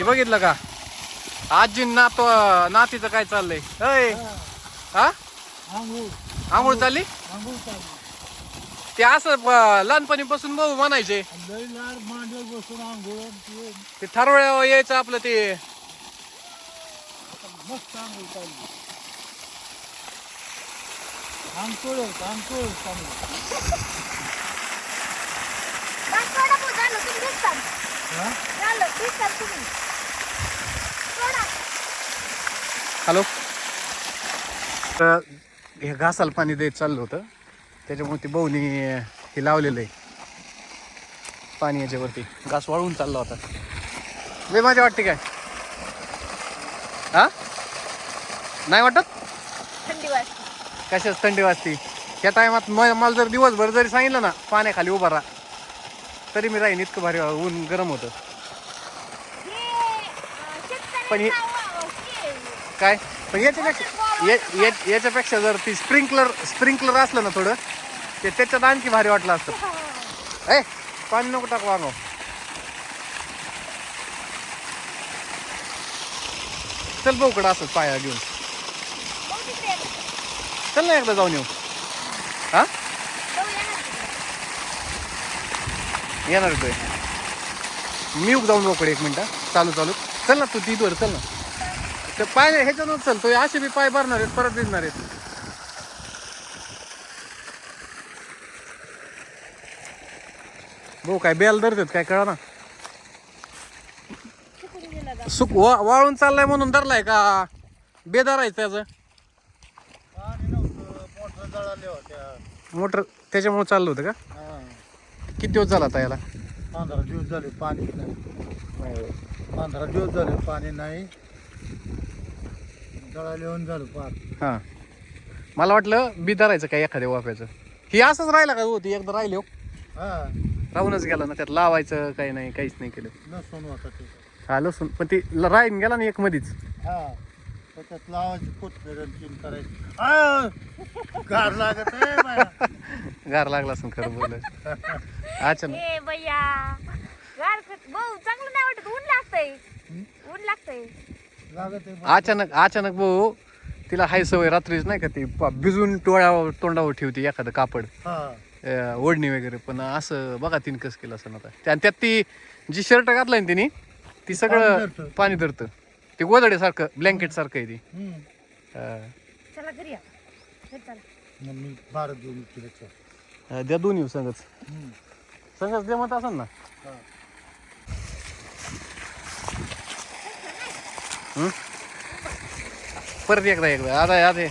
हे बघितलं का? आजी नात नातीचं काय चाललंय? अय हा? आंघोळ आंघोळ चालली? ते असं लहानपणी लहानपणीपासून भाऊ म्हणायचे. आंघोळ ते ते यायचं आपलं ते. हॅलो. तर हे घासाला पाणी देत चाललं होतं. त्याच्यामुळे ती बहुनी हे लावलेलं आहे. पाणी याच्यावरती. घास वाळून चालला होता. लय माझ्या वाटते काय? हा? नाही वाटत? थंडी वाजते. कशाच थंडी वाजती? त्या टायमात मला जर दिवसभर जरी सांगितलं ना पाण्याखाली उभा राहा तरी मी राहीन इतकं भारी ऊन गरम होतं. पण हे- काय? पण याच्यापेक्षा याच्यापेक्षा जर ती स्प्रिंकलर स्प्रिंकलर असलं ना थोडं ते त्याच्यात आणखी भारी वाटलं असतं. ए पाणी नको टाकू अंगावर चल बोकड असत पाया घेऊन. चल ना एकदा जाऊन येऊ. हा? येणार तो मी उग जाऊन बोकड एक मिनटं. चालू चालू. चल ना तू तिथवर चल ना. ते पाय ह्याच्यानं चल तो असे बी पाय भरणार आहेत परत भिजणार आहेत. भाऊ काय बेल धरतात काय कळा ना? सुक वा- वाळून चाललाय म्हणून धरलाय का? बेदार आहे त्याचं पाणी नव्हतं मोटर जळाल्या होत्या मोटर त्याच्यामुळे चाललं होतं का? किती दिवस झाला आता याला? पंधरा दिवस झाले पाणी नाही. पंधरा दिवस झाले पाणी नाही. जळाले येऊन झालं पार. हां. मला वाटलं बी धरायचं काय एखाद्या वाफ्याचं. ही असंच राहिलं का होती एकदा राहिले हो. हा. राहूनच गेला ना त्यात लावायचं काही नाही काहीच नाही केलं. लसूण होता ते. हा लसूण. पण ती ल- राहीन गेला ना एक मधीच. हा. त्याच्यात लावायची कोथमीर आणि तीन करायची. आ! गार लागत आहे बाया. गार लागला असं खरं बोल अचानक. ए बయ్యా गार खत- भाऊ चांगलं नाही वाटत ऊन लागतंय. ऊन लागतंय. अचानक अचानक भाऊ तिला हाय सवय रात्रीच नाही का ती प- भिजून टोळ्यावर तोंडावर ठेवते एखादं कापड. हा. अं, ओढणी वगैरे. पण असं बघा तिने कसं केलं असं आता. त्या- आणि त्यात ती जी शर्ट घातलाय ना तिने ती सगळं धरतं. पाणी धरतं. ते गोदडे सारखं ब्लँकेट सारखं आहे ती. हम्म. अं, चला घरी या. घरी द्या दोन्ही संगच संगच दे मत असेल ना. परत एकदा एकदा. आता आता